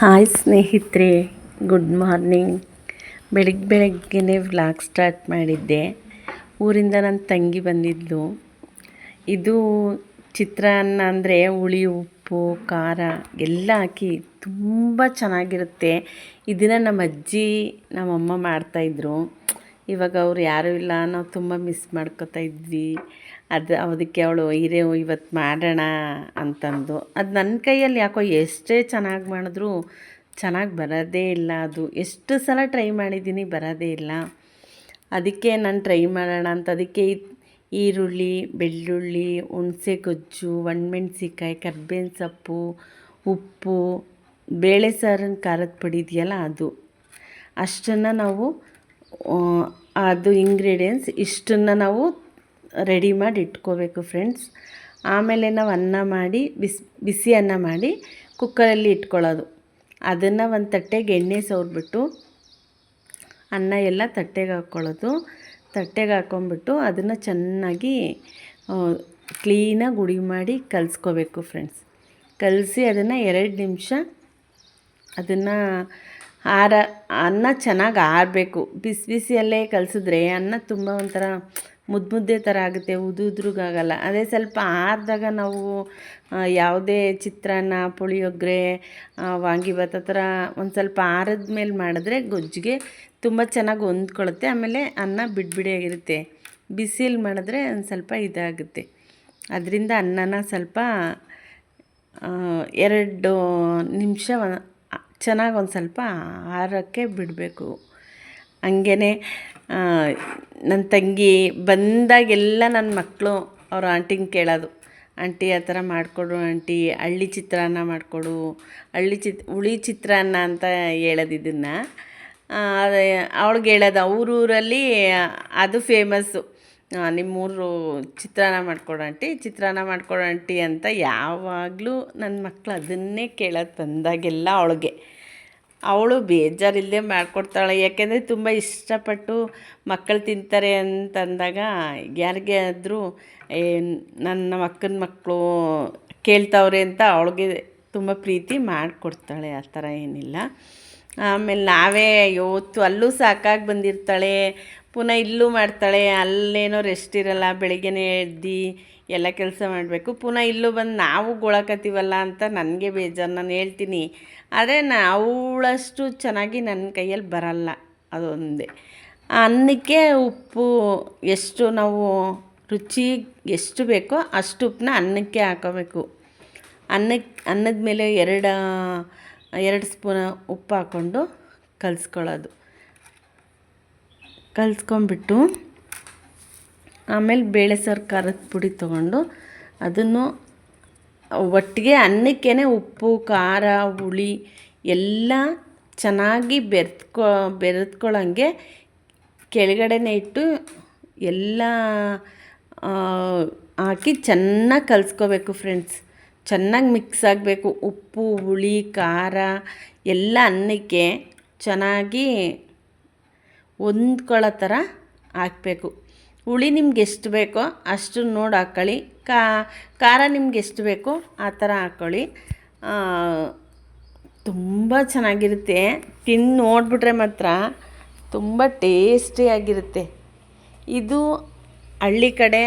Hi ಸ್ನೇಹಿತರೆ good morning ಬೆಳಿಗ್ಗೆ ಬೆಳಗ್ಗೆ ವ್ಲಾಗ್ ಸ್ಟಾರ್ಟ್ ಮಾಡಿದ್ದೆ. ಊರಿಂದ ನನ್ನ ತಂಗಿ ಬಂದಿದ್ಲು. ಇದು ಚಿತ್ರಾನ್ನ ಅಂದರೆ ಹುಳಿ, ಉಪ್ಪು, ಖಾರ ಎಲ್ಲ ಹಾಕಿ ತುಂಬ ಚೆನ್ನಾಗಿರುತ್ತೆ. ಇದನ್ನು ನಮ್ಮ ಅಜ್ಜಿ ನಮ್ಮಮ್ಮ ಮಾಡ್ತಾಯಿದ್ರು ಇವಾಗ ಅವ್ರು ಯಾರೂ ಇಲ್ಲ, ನಾವು ತುಂಬ ಮಿಸ್ ಮಾಡ್ಕೊತಾ ಇದ್ವಿ. ಅದು ಅದಕ್ಕೆ ಅವಳು, ಇರೇ, ಇವತ್ತು ಮಾಡೋಣ ಅಂತಂದು. ಅದು ನನ್ನ ಕೈಯಲ್ಲಿ ಯಾಕೋ ಎಷ್ಟೇ ಚೆನ್ನಾಗಿ ಮಾಡಿದ್ರೂ ಚೆನ್ನಾಗಿ ಬರೋದೇ ಇಲ್ಲ ಅದು. ಎಷ್ಟು ಸಲ ಟ್ರೈ ಮಾಡಿದ್ದೀನಿ ಬರೋದೇ ಇಲ್ಲ. ಅದಕ್ಕೆ ನಾನು ಟ್ರೈ ಮಾಡೋಣ ಅಂತ. ಅದಕ್ಕೆ ಈರುಳ್ಳಿ, ಬೆಳ್ಳುಳ್ಳಿ, ಹುಣಸೆ ಗೊಜ್ಜು ಒಣಮೆಣ್ಸಿಕಾಯಿ ಕರ್ಬೇವಿನ ಸೊಪ್ಪು, ಉಪ್ಪು, ಬೇಳೆ ಸಾರಿನ ಖಾರದ ಪುಡಿ ಇದೆಯಲ್ಲ ಅದು. ಅಷ್ಟನ್ನು ನಾವು ಅದು ಇಂಗ್ರೀಡಿಯೆಂಟ್ಸ್ ಇಷ್ಟನ್ನು ನಾವು ರೆಡಿ ಮಾಡಿ ಇಟ್ಕೋಬೇಕು ಫ್ರೆಂಡ್ಸ್ ಆಮೇಲೆ ನಾವು ಅನ್ನ ಮಾಡಿ, ಬಿಸಿ ಬಿಸಿ ಅನ್ನ ಮಾಡಿ ಕುಕ್ಕರಲ್ಲಿ ಇಟ್ಕೊಳ್ಳೋದು. ಅದನ್ನು ಒಂದು ತಟ್ಟೆಗೆ ಎಣ್ಣೆ ಸವರ್ಬಿಟ್ಟು, ಅನ್ನ ಎಲ್ಲ ತಟ್ಟೆಗೆ ಹಾಕ್ಕೊಳ್ಳೋದು ತಟ್ಟೆಗೆ ಹಾಕ್ಕೊಂಬಿಟ್ಟು ಅದನ್ನು ಚೆನ್ನಾಗಿ ಕ್ಲೀನಾಗಿ ಉಡಿ ಮಾಡಿ ಕಲಿಸ್ಕೋಬೇಕು ಫ್ರೆಂಡ್ಸ್ ಕಲಸಿ ಅದನ್ನು ಎರಡು ನಿಮಿಷ ಅದನ್ನು ಆರ, ಅನ್ನ ಚೆನ್ನಾಗಿ ಆರಬೇಕು. ಬಿಸಿ ಬಿಸಿಯಲ್ಲೇ ಕಲಸಿದ್ರೆ ಅನ್ನ ತುಂಬ ಒಂಥರ ಮುದ್ದು ಮುದ್ದೆ ಥರ ಆಗುತ್ತೆ ಉದುದ್ರಿಗಾಗಲ್ಲ ಅದೇ ಸ್ವಲ್ಪ ಆರಿದಾಗ ನಾವು ಯಾವುದೇ ಚಿತ್ರಾನ್ನ, ಪುಳಿಯೋಗರೆ ವಾಂಗಿಭಾತ್ ಆ ಥರ ಒಂದು ಸ್ವಲ್ಪ ಆರಿದ ಮೇಲೆ ಮಾಡಿದ್ರೆ ಗೊಜ್ಜಿಗೆ ತುಂಬ ಚೆನ್ನಾಗಿ ಹೊಂದ್ಕೊಳ್ಳುತ್ತೆ ಆಮೇಲೆ ಅನ್ನ ಬಿಡ್ಬಿಡಿಯಾಗಿರುತ್ತೆ. ಬಿಸಿಲಿ ಮಾಡಿದ್ರೆ ಒಂದು ಸ್ವಲ್ಪ ಇದಾಗುತ್ತೆ. ಅದರಿಂದ ಅನ್ನನ ಸ್ವಲ್ಪ ಎರಡು ನಿಮಿಷ ಚೆನ್ನಾಗಿ ಒಂದು ಸ್ವಲ್ಪ ಆರೋಕ್ಕೆ ಬಿಡಬೇಕು. ಹಂಗೇ ನನ್ನ ತಂಗಿ ಬಂದಾಗೆಲ್ಲ ನನ್ನ ಮಕ್ಕಳು ಅವ್ರ ಆಂಟಿನ ಕೇಳೋದು. ಆಂಟಿ, ಆ ಥರ ಮಾಡಿಕೊಡು ಆಂಟಿ, ಹಳ್ಳಿ ಚಿತ್ರಾನ್ನ ಮಾಡಿಕೊಡು, ಹಳ್ಳಿ ಚಿತ್, ಹುಳಿ ಚಿತ್ರಾನ್ನ ಅಂತ ಹೇಳೋದು ಇದನ್ನು ಅವ್ಳಿಗೆ ಹೇಳೋದು ಅವ್ರೂರಲ್ಲಿ ಅದು ಫೇಮಸ್ಸು. ನಿಮ್ಮೂರು ಚಿತ್ರಾನ್ನ ಮಾಡಿಕೊಡು ಆಂಟಿ, ಚಿತ್ರಾನ್ನ ಮಾಡಿಕೊಡು ಆಂಟಿ ಅಂತ ಯಾವಾಗಲೂ ನನ್ನ ಮಕ್ಕಳು ಅದನ್ನೇ ಕೇಳೋದು ಬಂದಾಗೆಲ್ಲ ಅವಳಿಗೆ. ಅವಳು ಬೇಜಾರಿಲ್ಲದೆ ಮಾಡಿಕೊಡ್ತಾಳೆ. ಯಾಕೆಂದರೆ ತುಂಬ ಇಷ್ಟಪಟ್ಟು ಮಕ್ಕಳು ತಿಂತಾರೆ ಅಂತಂದಾಗ ಯಾರಿಗೆ ಆದರೂ ನನ್ನ ಅಕ್ಕನ ಮಕ್ಕಳು ಕೇಳ್ತಾವ್ರೆ ಅಂತ ಅವಳಿಗೆ ತುಂಬ ಪ್ರೀತಿ ಮಾಡಿಕೊಡ್ತಾಳೆ. ಆ ಥರ ಏನಿಲ್ಲ. ಆಮೇಲೆ ನಾವೇ ಇವತ್ತು ಅಲ್ಲೂ ಸಾಕಾಗಿ ಬಂದಿರ್ತಾಳೆ. ಪುನಃ ಇಲ್ಲೂ ಮಾಡ್ತಾಳೆ, ಅಲ್ಲೇನೋ ರೆಸ್ಟ್ ಇರಲ್ಲ, ಬೆಳಿಗ್ಗೆನೇ ಎದ್ದು ಎಲ್ಲ ಕೆಲಸ ಮಾಡಬೇಕು. ಪುನಃ ಇಲ್ಲೂ ಬಂದು ನಾವು ಗೊಳಕತ್ತೀವಲ್ಲ ಅಂತ ನನಗೆ ಬೇಜಾರು, ನಾನು ಹೇಳ್ತೀನಿ. ಆದರೆ ನಾ ಅವಳಷ್ಟು ಚೆನ್ನಾಗಿ ನನ್ನ ಕೈಯಲ್ಲಿ ಬರಲ್ಲ, ಅದೊಂದೇ. ಅನ್ನಕ್ಕೆ ಉಪ್ಪು ಎಷ್ಟು ನಾವು ರುಚಿ ಎಷ್ಟು ಬೇಕೋ ಅಷ್ಟು ಉಪ್ಪನ್ನ ಅನ್ನಕ್ಕೆ ಹಾಕೋಬೇಕು. ಅನ್ನಕ್ಕೆ ಅನ್ನದ ಮೇಲೆ ಎರಡು ಎರಡು ಸ್ಪೂನ್ ಉಪ್ಪು ಹಾಕ್ಕೊಂಡು ಕಲಿಸ್ಕೊಳ್ಳೋದು. ಕಲಿಸ್ಕೊಂಬಿಟ್ಟು ಆಮೇಲೆ ಬೇಳೆ ಸಾರು ಖಾರದ ಪುಡಿ ತೊಗೊಂಡು ಅದನ್ನು ಒಟ್ಟಿಗೆ ಅನ್ನಕ್ಕೇ ಉಪ್ಪು, ಖಾರ, ಹುಳಿ ಎಲ್ಲ ಚೆನ್ನಾಗಿ ಬೆರೆತ್ಕೊ, ಬೆರೆತ್ಕೊಳ್ಳೋಂಗೆ ಕೆಳಗಡೆನೇ ಇಟ್ಟು ಎಲ್ಲ ಹಾಕಿ ಚೆನ್ನಾಗಿ ಕಲಿಸ್ಕೋಬೇಕು ಫ್ರೆಂಡ್ಸ್. ಚೆನ್ನಾಗಿ ಮಿಕ್ಸ್ ಆಗಬೇಕು. ಉಪ್ಪು, ಹುಳಿ, ಖಾರ ಎಲ್ಲ ಅನ್ನಕ್ಕೆ ಚೆನ್ನಾಗಿ ಹೊಂದ್ಕೊಳ್ಳೋ ಥರ ಹಾಕಬೇಕು. ಹುಳಿ ನಿಮ್ಗೆ ಎಷ್ಟು ಬೇಕೋ ಅಷ್ಟು ನೋಡಿ ಹಾಕ್ಕೊಳ್ಳಿ ಖಾರ ನಿಮ್ಗೆ ಎಷ್ಟು ಬೇಕೋ ಆ ಥರ ಹಾಕ್ಕೊಳ್ಳಿ ತುಂಬ ಚೆನ್ನಾಗಿರುತ್ತೆ. ತಿಂದು ನೋಡಿಬಿಟ್ರೆ ಮಾತ್ರ ತುಂಬ ಟೇಸ್ಟಿಯಾಗಿರುತ್ತೆ ಇದು ಹಳ್ಳಿ ಕಡೆ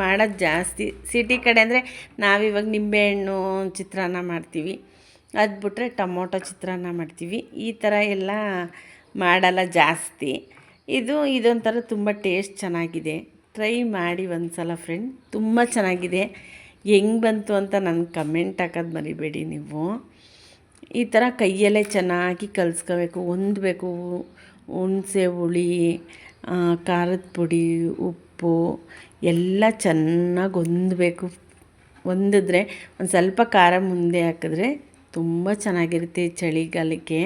ಮಾಡೋದು ಜಾಸ್ತಿ. ಸಿಟಿ ಕಡೆ ಅಂದರೆ ನಾವಿವಾಗ ನಿಂಬೆಹಣ್ಣು, ಚಿತ್ರಾನ್ನ ಮಾಡ್ತೀವಿ. ಅದು ಬಿಟ್ಟರೆ ಟೊಮೊಟೊ ಚಿತ್ರಾನ್ನ ಮಾಡ್ತೀವಿ. ಈ ಥರ ಎಲ್ಲ ಮಾಡಲ್ಲ ಜಾಸ್ತಿ. ಇದು, ಇದೊಂಥರ ತುಂಬ ಟೇಸ್ಟ್ ಚೆನ್ನಾಗಿದೆ. ಟ್ರೈ ಮಾಡಿ ಒಂದು ಸಲ ಫ್ರೆಂಡ್ ತುಂಬ ಚೆನ್ನಾಗಿದೆ. ಹೆಂಗೆ ಬಂತು ಅಂತ ನನಗೆ ಕಮೆಂಟ್ ಹಾಕೋದು ಮರಿಬೇಡಿ ನೀವು. ಈ ಥರ ಕೈಯಲ್ಲೇ ಚೆನ್ನಾಗಿ ಕಲಿಸ್ಕೋಬೇಕು. ಹೊಂದಬೇಕು. ಹುಣಸೆ, ಹುಳಿ ಖಾರದ ಪುಡಿ, ಉಪ್ಪು, ಎಲ್ಲ ಚೆನ್ನಾಗಿ ಹೊಂದಬೇಕು. ಹೊಂದಿದ್ರೆ ಒಂದು ಸ್ವಲ್ಪ ಖಾರ ಮುಂದೆ ಹಾಕಿದ್ರೆ ತುಂಬ ಚೆನ್ನಾಗಿರುತ್ತೆ ಚಳಿಗಾಲಕ್ಕೆ.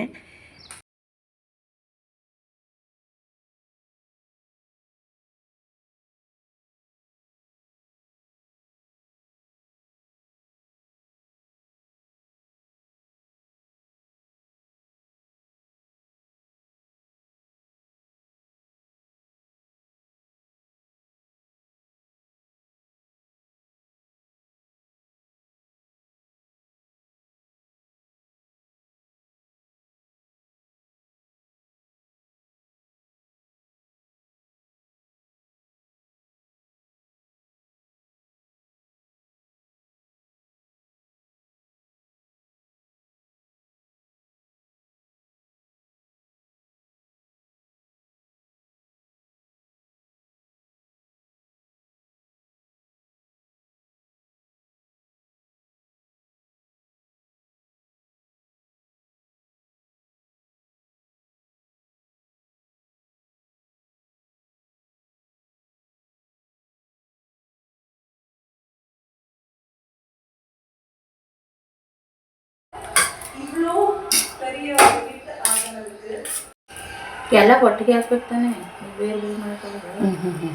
ಎಲ್ಲ ಒಟ್ಟಿಗೆ ಹಾಕ್ಬೇಕು ತಾನೆ? ಬೇರೆ ಬೇರೆ ಮಾಡ್ಕೊಳ್ಳೋದು.